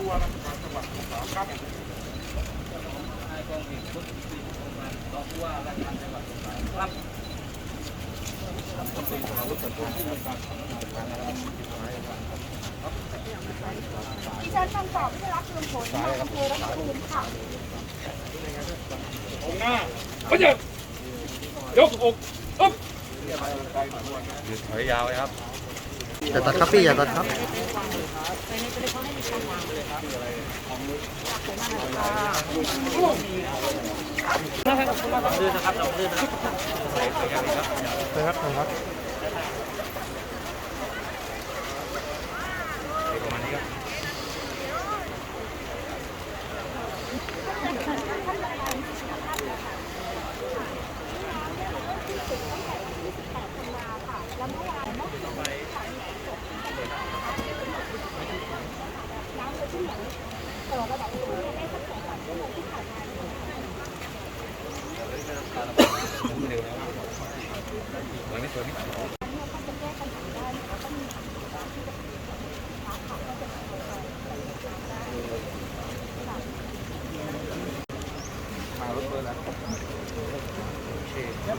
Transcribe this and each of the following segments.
ผู้ว่าราชการจังหวัดสงขลาครับนายกองบินพุทธศรีโรงพยาบารองผู้ว่าราชการจังหวัดสงขลาครับดิฉันคำตอบไม่รับรวมผลนาอำเภอรัตภูมิค่ะองหน้าพยักยกอกอึ๊บถอยยาวเลยครับ อย่าตัดครับพี่อย่าตัดครับนะครับลองเลื่อนะครับนะครับนะครับ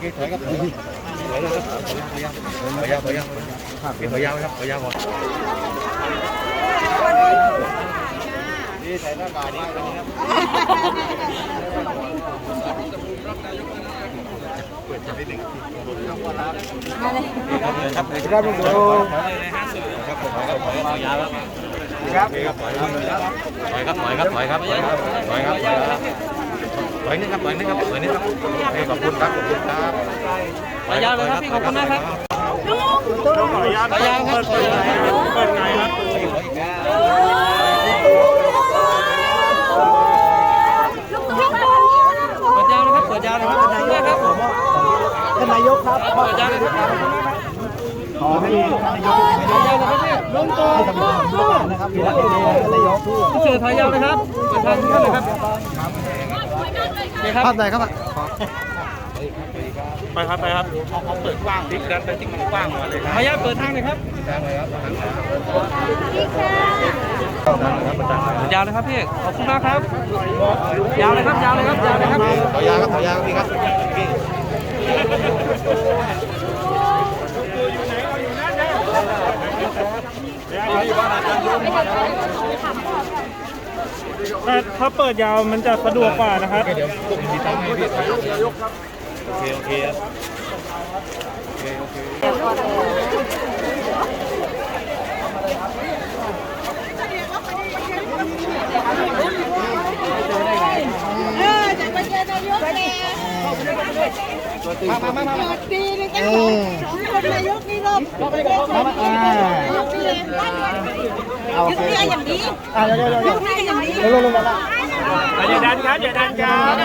าวถอยยาวพี่ถอยยาวครับถอยยาวก่อนนี่ใส่หน้ากากนี่เป็นครับเปิดจะนิดนึงครับครับลุงโตครับถอยครับถอยยาวครับครับถอยครับถอยครับถอยครับถอยครับถอยครับถอยครับถอยครับถ อยนี่ครับถอยนี่ครับถอยนี่ครับขอบคุณครับขอบคุณครับขอยาวเลยครับพี่ขอบคุณนะครับขออนุญาตเปิดเปิดเปิดไงครับเปิดยาวเลยครับเปิดยาวเลยครับขอบคุณมากครับท่านนายกครับเปิดยาวเลยครับขอให้ท่านนายกถอยยาวเลยครับพี่ลงตัวให้ทำงานนะครับมีรักดีท่านนายกพี่เสือถอยยาวเลยครับปิดทางท่านนี่ครับ ภาพไหนครับอะขอไปครับไปครับเอาเขาเปิดกว้างติ๊กดันไปติ๊กมันกว้างมาเลยครับขออนุญาตเปิดทางเลยครับยาวเลยครับพี่ขอบคุณมากครับ ยาวเลยครับยาวเลยครับยาวเลยครับถอยยาวครับถอยยาวพี่ครับพี่แต่ ถ้าเปิดยาวมันจะสะดวกกว่านะครับ เดี๋ยวผมมีตั้งให้พี่โอเคโอเคครับโอเคโอเคเออจะไปเจอนายกเลยมามามามาปีนึงก็สองสองคนนายกนี่รอบมามาอ่าปีเลยตั้งวันยุคนี้อย่างนี้อ่าเดี๋ยวเดี๋ยวเดี๋ยว ยุคนี้อย่างนี้เดี๋ยวลงลงมาละอย่าดันครับอย่าดันครับ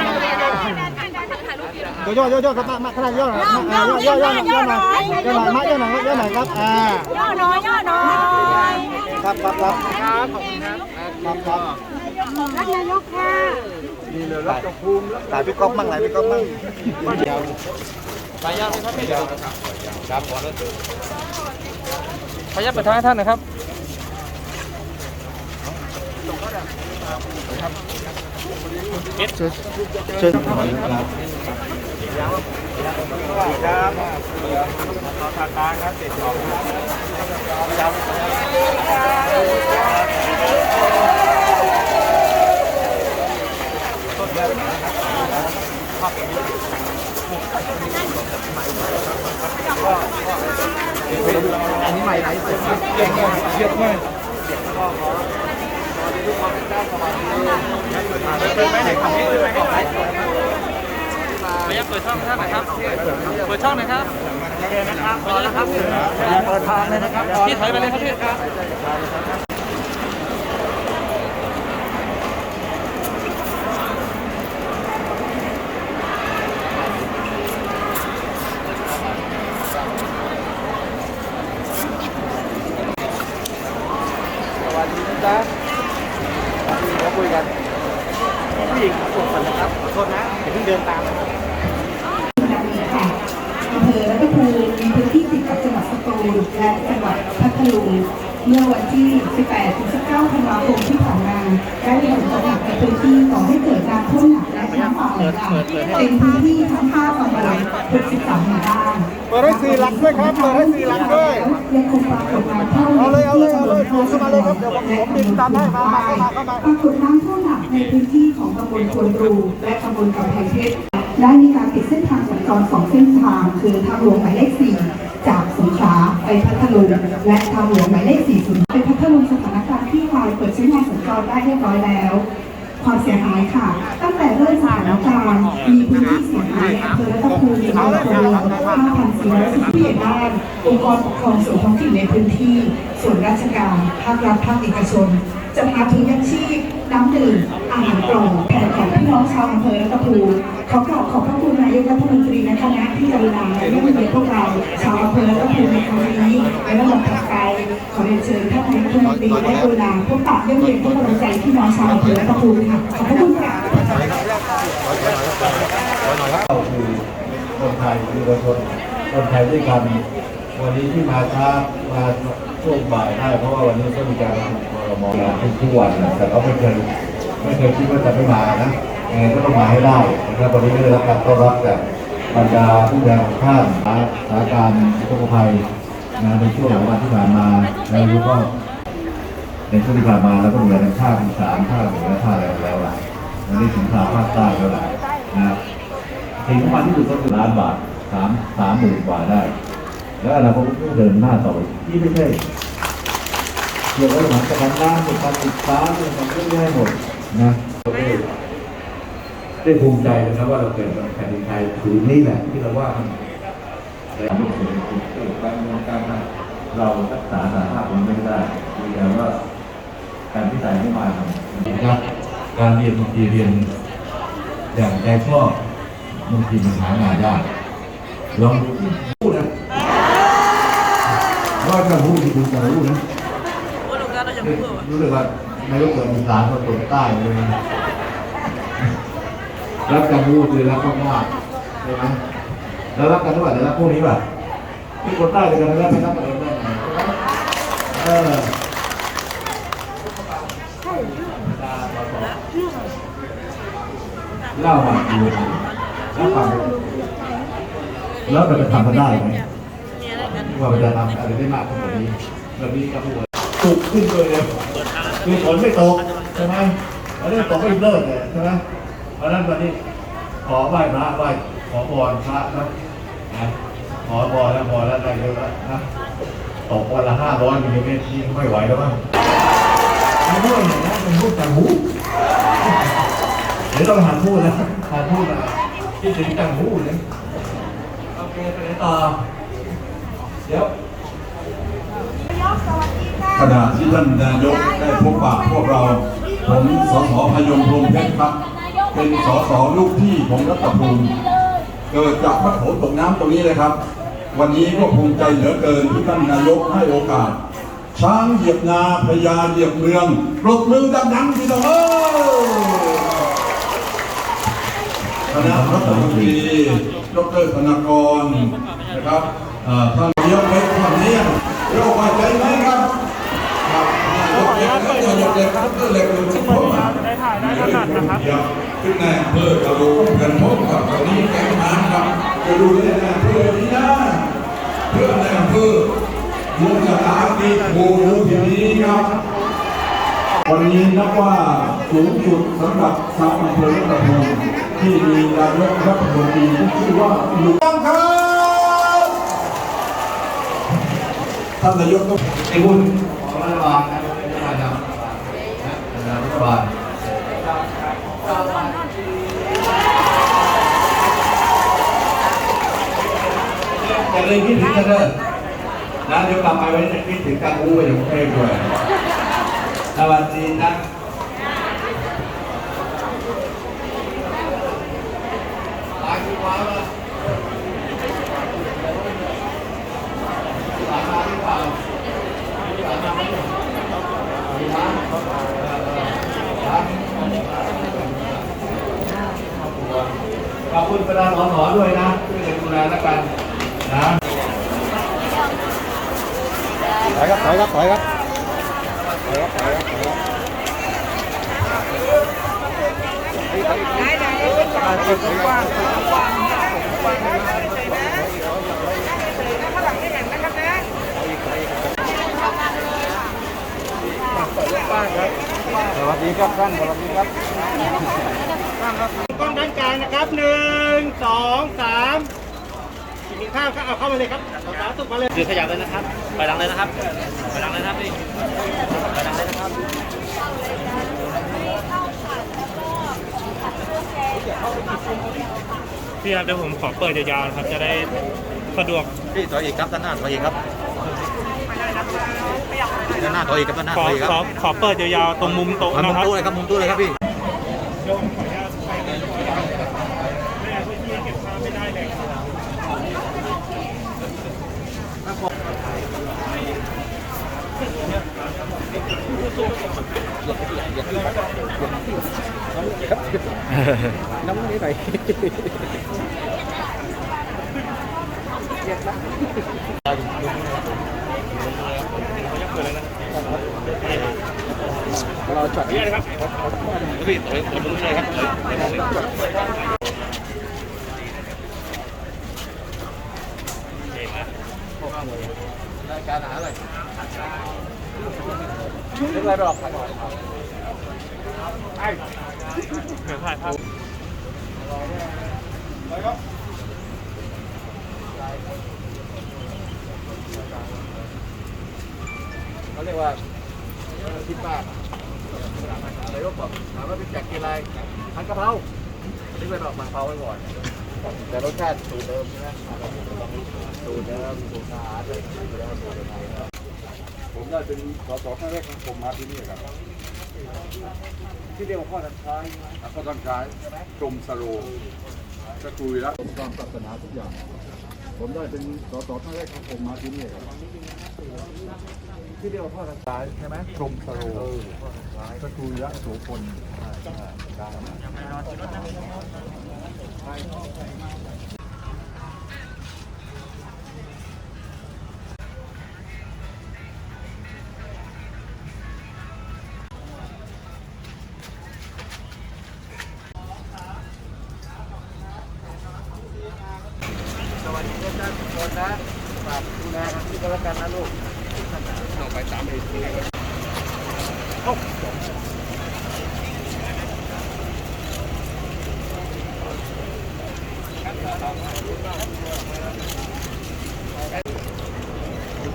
เดี๋ยวย่อย่อย่อครับมามาขนาดย่อหน่อยมาย่อย่อย่อย่อหน่อยย่อหน่อยมาย่อหน่อยย่อหน่อยครับอ่าย่อน้อยย่อน้อยครับครับครับครับขอบคุณครับครับครับรักนายกค่ะถ่ายพี่ก๊อฟมั่งถ่ายพี่ก๊อฟมั่งขออนุญาตเลยครับพี่ครับพอแล้วขออนุญาตเปิดทางให้ท่านนะครับเชิญเชิญครับเราทานตาครับติดต่ออันนี้ใหม่ไหนเยี่ยมมาก ไม่อยากเปิดช่องท่านนะครับ เปิดช่องนะครับเปิดนะครับเปิดนะครับเปิดทางเลยนะครับพี่ถอยไปเลยครับพี่ครับ พิ่งเดินตามนะครับค่ะอำเภอรัตภูมิมีพื้นที่ติดกับจังหวัดสตูลและจังหวัดพัทลุงเมื่อวันที่ 18 ถึง 19 ธันวาคมที่ผ่านมาได้มีฝนตกหนักในพื้นที่ก่อให้เกิดน้ำท่วมหนักและน้ำป่าไหลหลากเป็นพื้นที่ทั้ง5ตำบล63หมู่บ้าน เปิดให้สี่หลักด้วยครับ เปิดให้สี่หลักด้วย ยังคงปรากฏน้ำท่วมเอาเลยเอาเลยเอาเลยโผล่เข้ามาเลยครับ เดี๋ยวผมผมบินตามให้มามาเข้ามาเข้ามา ปรากฏน้ำท่วมหนัก ในพื้นที่ของตำบลควนรูและตำบลกำแพงเพชรได้มีการปิดเส้นทางสัญจรสองเส้นทาง คือทางหลวงหมายเลข 4 จากสงขลาไปพัทลุงและทางหลวงหมายเลข 40ไปพัทลุงสถานการณ์ที่คลายเปิดใช้งานสัญจรได้เรียบร้อยแล้ว ความเสียหายค่ะ ตั้งแต่เริ่มสถานการณ์มีพื้นที่เสียหายในอำเภอรัตภูมิมีครัวเรือน5,410ผู้ใหญ่บ้านองค์กรปกครองส่วนท้องถิ่นในพื้นที่ ส่วนราชการภาครัฐภาคเอกชน จะพาถุงยังชีพน้ำดื่มอาหารกล่องแผ่ของพี่น้องชาวอำเภอรัตภูมิขอกราบขอบพระคุณนายกรัฐมนตรีและคณะที่กรุณาและร่วมมือพวกเราชาวอำเภอรัตภูมิในครั้งนี้และระดับถัดไปขอเรียนเชิญท่านนายกรัฐมนตรีและกรุณาพบปะเยี่ยมเยียนให้กำลังใจพี่น้องชาวอำเภอรัตภูมิค่ะขอบพระคุณค่ะเราคือคนไทยคือคนคนคนไทยด้วยกันวันนี้ที่มาช้ามาช่วงบ่ายได้เพราะว่าวันนี้ก็มีการประชุม รมทุกทุกวันนะแต่เขาไม่เคยไม่เคยคิดว่าจะไม่มานะยังไงก็ต้องมาให้ได้นะครับวันนี้ก็ได้รับการต้อนรับจากบรรดาผู้แทนของข้ามสถานการณ์อุทกภัยนะในช่วงหลายวันที่ผ่านมาในรู้ก็ในช่วงที่ผ่านมาแล้วก็เหนือทางภาคอีสานภาคเหนือภาคอะไรแล้วล่ะวันนี้ถึงภาคภาคใต้แล้วล่ะนะสิ่งสำคัญที่สุดก็คือล้านบาทสามสามหมื่นกว่าได้ แล้วอนาก็เดินหน้าต่อไปที่ไม่ใช่ เกี่ยวกับเรื่องของการน้ำเรื่องการศึกษาเรื่องของเรื่องให้หมดนะได้ภูมิใจนะครับว่าเราเกิดมาแผ่นดินไทยถือนี่แหละที่เราว่ามันในการเศรษฐกิจเรื่องการเมืองการทำเรารักษาสาภาพมันไม่ได้มีแต่ว่าการพิจารณาไม่มาครับการเรียนบางทีเรียนอย่างใจชอบบางทีมันหางานยากลองพูดนะว่าจะพูดที่คุณจะรู้นะ รู้เลยว่านายกเกิดอีสานก็ตกใต้เลยรับการพูดเลยรับมากๆใช่ไหมแล้วรับกันทุกวันแต่รับพวกนี้ป่ะที่คนใต้เลยกันแล้วไม่รับกันเองได้ไงเออเล่ามาดูแล้วฟังแล้วเราจะทำมันได้ไหมว่ามันจะทำอะไรได้มากขึ้นกว่านี้แบบนี้ก็พูด ตกขึ้นเลยเลยคือฝนไม่ตกใช่ไหมวันนี้ตกไม่เลิกเลยใช่ไหมเพราะนั้นวันนี้ขอไหว้พระไหว้ขอพรพระนะนะขอพรแล้วพรแล้วได้เยอะแล้วนะตกวันละห้าร้อยมิลลิเมตรที่ไม่ไหวแล้วมั้งไม่ด้วยนี่ยนะมันพูดแต่หูเดี๋ยวต้องหันพูดนะหันพูดนะคิดถึงจังหูเลยโอเคไปไหนต่อเดี๋ยว ขณะที่ท่านนายกได้พบปะพวกเรา ผมสสพยมพรมเพชรครับ เป็นสสลูกที่ผมรัตภูมิเกิดจากพระโถตกน้ำตรงนี้เลยครับ วันนี้ก็ภูมิใจเหลือเกินที่ท่านนายกให้โอกาส ช้างเหยียบนาพญาเหยียบเมืองปรบมือดังๆพี่น้องเอ้ยคณะรัฐมนตรีดรธนากรนะครับท่านนายกเล็กท่านเนี้ยโรคหัวใจไหมครับครับนายกเล็ก นายกเล็กดรเล็กเลยทุกคนมาได้ถ่ายได้ถนัดนะครับขึ้นในอำเภอกระโดดกันพบกับตอนนี้แกงหานครับจะดูแลในอำเภอนี้นะเพื่อในอำเภอรวมุขตาติโมโหทีนี้ครับ วันนี้นับว่าสูงสุดสำหรับชาวอำเภอรัตภูมิที่มีนายกรัฐมนตรีที่ชื่อว่าลวงครับท่านนายกต้องไอ้บุญของรัฐบาลนะรัฐบาลนะนะรัฐบาล จะเลยคิดถึงกันเลยนะเดี๋ยวกลับไปไว้จะคิดถึงกังหูไปอย่างเทพด้วยสวัสดีนะตายกูว้าวล้วตายมาหรือเปล่าขอบคุณประธานหอด้วยนะช่วยดูแลแล้วกัน นะถอยครับถอยครับถอยครับสวัสดีครับท่านสวัสดีครับ กล้องด้านกลางนะครับหนึ่งสองสามกิน ข้าวก็เอาเข้ามาเลยครับสาวๆสุกมาเลยคือขยับเลยนะครับ ไปหลังเลยนะครับ ไปหลังเลยนะครับพี่ไปหลังเลยนะครับพี่ครับเดี๋ยวผมขอเปิดยาวๆนะครับ จะได้สะดวกพี่ถอยอีกครับด้านหน้าถอยอีกครับด้านหน้าถอยอีกครับด้านหน้าขถออยอีกคขอรับขอเปิดยาวๆตรงมุมโต๊ะมุนะมครับ ตู้เลยครับมุมตู้เลยครับพี่ เดี๋ยวผมขออนุญาตไปในตัวอย่างไม่งั้นพื้นที่เก็บภาพไม่ได้เลยครับ น้ำนี้หน่อย เราช็อต นี่นะครับ พี่ถอยถอยมุมเลยครั บถอยถอยมุมเลยรายการอาหารอะไรเรียกอะไรไปออกขายก่อน เดี๋ยวถ่ายภาพไปครับเขาเรียกว่าคิดมากนายกบอกถามว่าพี่แจกกินอะไรผัดกะเพราเรียกไปบอกผัดกะเพราไว้ก่อนแต่รสชาติสูตรเดิมใช่ไหมสูตรเดิมสูตรอาหารเลยสูตรเดิมสูตรไทยผมได้เป็นสสครั้งแรกของผมมาที่นี่ครับ ที่เรียกว่าข้อทันท้ายแล้วก็ต้องใช้กรมสโลก็คุยแล้วความปรารถนาทุกอย่าง ผมได้เป็นสสครั้งแรกของผมมาที่นี่ครับที่เรียกว่าข้อทันท้ายใช่ไหมกรมสโลก็คุยแล้วโสพลส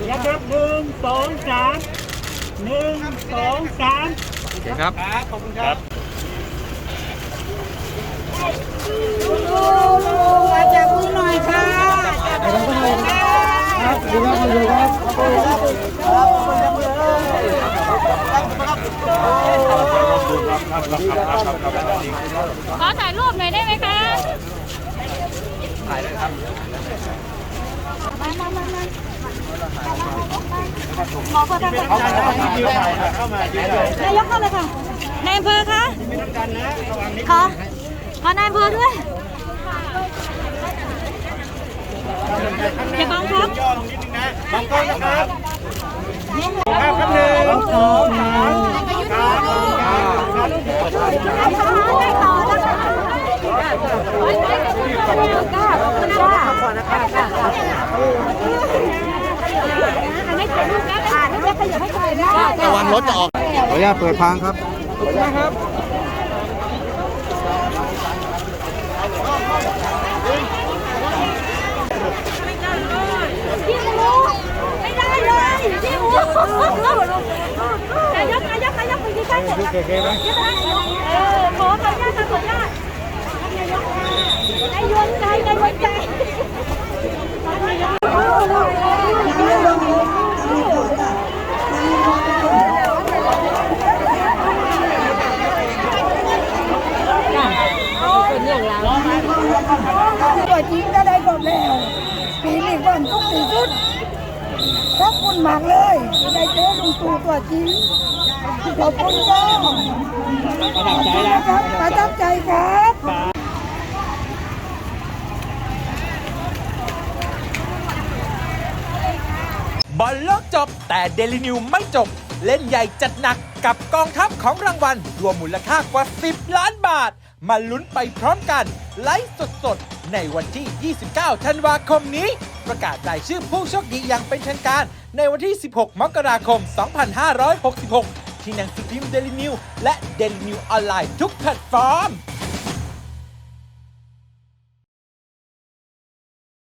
นะครับหนึ่งสองสามหนึ่งสองสามโอเคครับ ครับขอบคุณครับมาจากมือหน่อยค่ะจากมือหน่อยค่ะครับดูครับดูครับขอถ่ายรูปหน่อยได้ไหมคะถ่ายเลยครับมามามามาขอประทานเข้ามาได้ยืนถ่ายเข้ามายืนายนายกเข้าเลยค่ะนายอำเภอคะขอขอนายอำเภอด้วยอย่าบังครับย่อลงนิดนึงนะมองกล้องนะครับครับครับหนึ่งสองสามครับครับ รูปนะอ่านแล้วขยับให้ถ่ายได้ระวังรถจะออก ขออนุญาตเปิดทางครับพี่อูไม่ได้เลยพี่อูนายกนายกนายกไปที่ใกล้เสร็จแล้วเออขอขออนุญาตค่ะขออนุญาตนาย กนายวนใจนายวนใจนายก ตัวจริงก็ได้กดแล้วปีนี้ก่อนทุกปีสุดขอบคุณมากเลยที่ได้เจอลุงตู่ตัวจริงขอบคุณก็ประทับใจนะครับประทับใจครับ บอลโลกจบแต่เดลินิวไม่จบ เล่นใหญ่จัดหนักกับกองทัพของรางวัลรวมมูลค่ากว่า 10 ล้านบาท มาลุ้นไปพร้อมกัน ไลฟ์สดๆ ในวันที่ 29 ธันวาคมนี้ ประกาศรายชื่อผู้โชคดีอย่างเป็นทางการ ในวันที่ 16 มกราคม 2566 ที่หนังสือพิมพ์เดลินิวและเดลินิวออนไลน์ทุกแพลตฟอร์ม